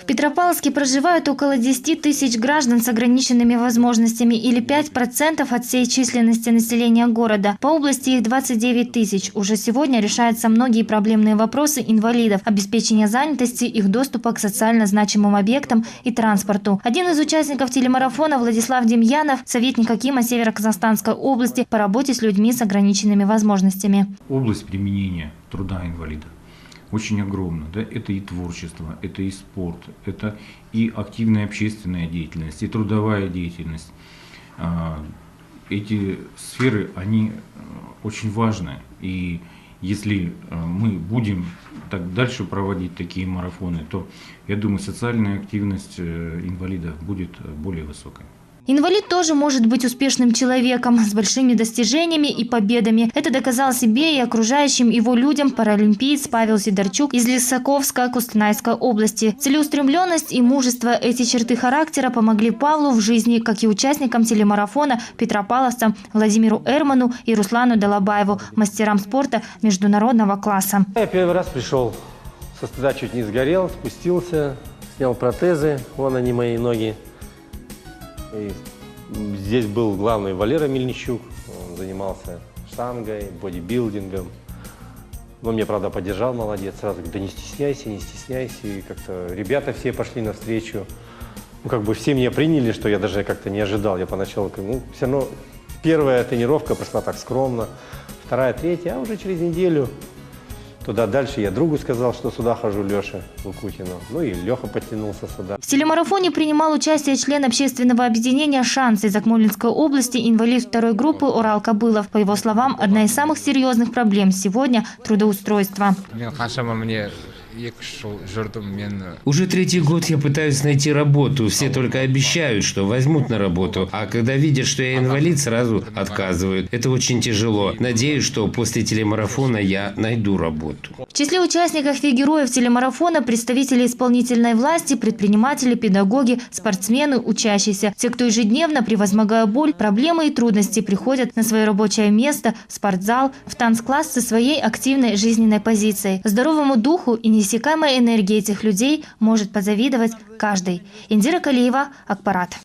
В Петропавловске проживают около 10 тысяч граждан с ограниченными возможностями или 5% от всей численности населения города. По области их 29 тысяч. Уже сегодня решаются многие проблемные вопросы инвалидов, обеспечение занятости, их доступа к социально значимым объектам и транспорту. Один из участников телемарафона Владислав Демьянов, советник Акима Северо-Казахстанской области по работе с людьми с ограниченными возможностями. область применения труда инвалида очень огромна. Да? Это и творчество, это и спорт, это и активная общественная деятельность, и трудовая деятельность. А, Эти сферы, они э, очень важны. И если э, мы будем так дальше проводить такие марафоны, то, я думаю, социальная активность э, инвалидов будет более высокой. Инвалид тоже может быть успешным человеком с большими достижениями и победами. Это доказал себе и окружающим его людям паралимпиец Павел Сидорчук из Лисаковска Кустанайской области. Целеустремленность и мужество – эти черты характера помогли Павлу в жизни, как и участникам телемарафона петропавловцам Владимиру Эрману и Руслану Далабаеву, мастерам спорта международного класса. Я первый раз пришел, со стыда чуть не сгорел, спустился, снял протезы, вон они мои ноги. И здесь был главный Валера Мельничук, он занимался штангой, бодибилдингом. Он меня, правда, поддержал, молодец, сразу говорит, да не стесняйся, не стесняйся. И как-то ребята все пошли навстречу. Ну, как бы все меня приняли, что я даже как-то не ожидал. Я поначалу, ну, все равно первая тренировка прошла так скромно, вторая, третья, а уже через неделю туда дальше я другу сказал, что сюда хожу, Леше Лукутину. Ну и Леха подтянулся сюда. В телемарафоне принимал участие член общественного объединения «Шанс» из Акмолинской области, инвалид второй группы Урал Кобылов. По его словам, одна из самых серьезных проблем сегодня – трудоустройство. мен қаншама міне екі үш жыл жүрдім мен Уже третий год я пытаюсь найти работу. Все только обещают, что возьмут на работу. А когда видят, что я инвалид, сразу отказывают. Это очень тяжело. Надеюсь, что после телемарафона я найду работу. В числе участников и героев телемарафона представители исполнительной власти, предприниматели, педагоги, спортсмены, учащиеся. Те, кто ежедневно, превозмогая боль, проблемы и трудности, приходят на свое рабочее место, в спортзал, в танцкласс со своей активной жизненной позицией. Здоровому духу и неиссякаемой энергии этих людей может позавидовать каждый. Индира Калиева, Акпарат.